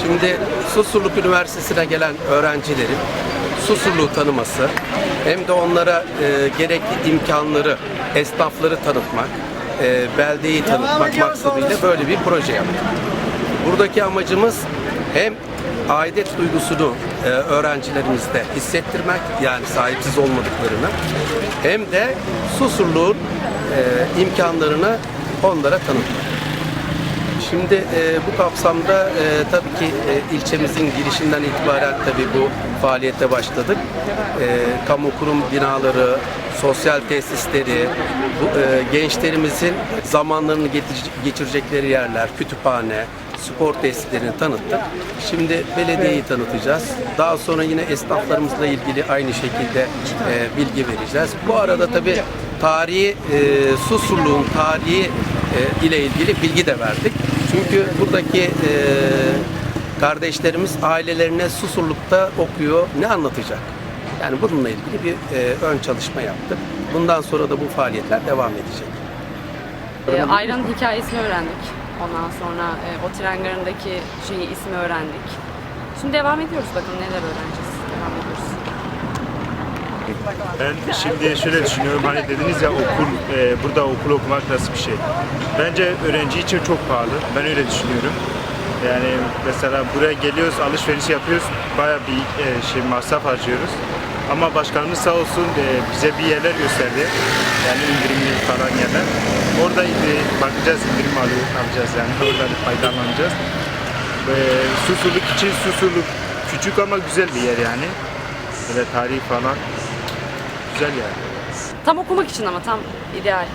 Şimdi Susurluk Üniversitesi'ne gelen öğrencilerin Susurluğu tanıması hem de onlara e, gerekli imkanları, esnafları tanıtmak, e, beldeyi tanıtmak maksadıyla böyle bir proje yaptık. Buradaki amacımız hem aidet duygusunu e, öğrencilerimizde hissettirmek yani sahipsiz olmadıklarını hem de Susurluğun e, imkanlarını onlara tanıtmak. Şimdi e, bu kapsamda e, tabii ki e, ilçemizin girişinden itibaren tabii bu faaliyete başladık. E, kamu kurum binaları, sosyal tesisleri, bu, e, gençlerimizin zamanlarını geçirecek- geçirecekleri yerler, kütüphane, spor tesislerini tanıttık. Şimdi belediyeyi tanıtacağız. Daha sonra yine esnaflarımızla ilgili aynı şekilde e, bilgi vereceğiz. Bu arada tabii tarihi, e, Susurluğun tarihi e, ile ilgili bilgi de verdik. Çünkü buradaki e, kardeşlerimiz ailelerine Susurluk'ta okuyor, ne anlatacak? Yani bununla ilgili bir e, ön çalışma yaptık. Bundan sonra da bu faaliyetler devam edecek. E, ayranın hikayesini öğrendik. Ondan sonra e, o tren garındaki şeyi ismi öğrendik. Şimdi devam ediyoruz bakalım neler öğreneceğiz. Devam ediyoruz. Ben şimdi şöyle düşünüyorum hani dediniz ya okul e, burada okul okumak nasıl bir şey? Bence öğrenci için çok pahalı. Ben öyle düşünüyorum. Yani mesela buraya geliyoruz, alışveriş yapıyoruz, bayağı bir e, şey masraf harcıyoruz. Ama başkanımız sağ olsun e, bize bir yerler gösterdi. Yani indirimli falan yerler. Orada e, bakacağız, indirim alacağız yani. Oradan faydalanacağız. E, Susurluk için Susurluk küçük ama güzel bir yer yani. Böyle tarihi falan güzel yani. Tam okumak için ama tam ideal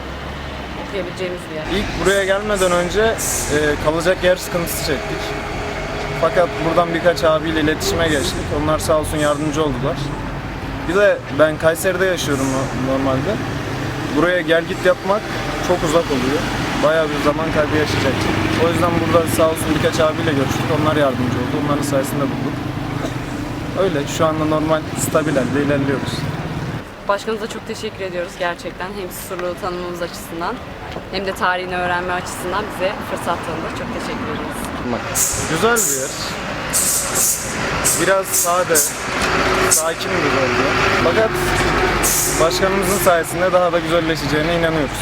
okuyabileceğimiz bir yer. İlk buraya gelmeden önce e, kalacak yer sıkıntısı çektik. Fakat buradan birkaç abiyle iletişime geçtik. Onlar sağ olsun yardımcı oldular. Bir de ben Kayseri'de yaşıyorum no- normalde. Buraya gel git yapmak çok uzak oluyor. Bayağı bir zaman kaybı yaşayacaksın. O yüzden burada sağ olsun birkaç abiyle görüştük. Onlar yardımcı oldu. Onların sayesinde bulduk. Öyle şu anda normal stabil halde ilerliyoruz. Başkanımıza çok teşekkür ediyoruz gerçekten. Hem Susurluğu tanımamız açısından hem de tarihini öğrenme açısından bize fırsat tanıdı. Çok teşekkür ederiz. Güzel bir yer. Biraz sade, sakin bir bölge. Fakat başkanımızın sayesinde daha da güzelleşeceğine inanıyoruz.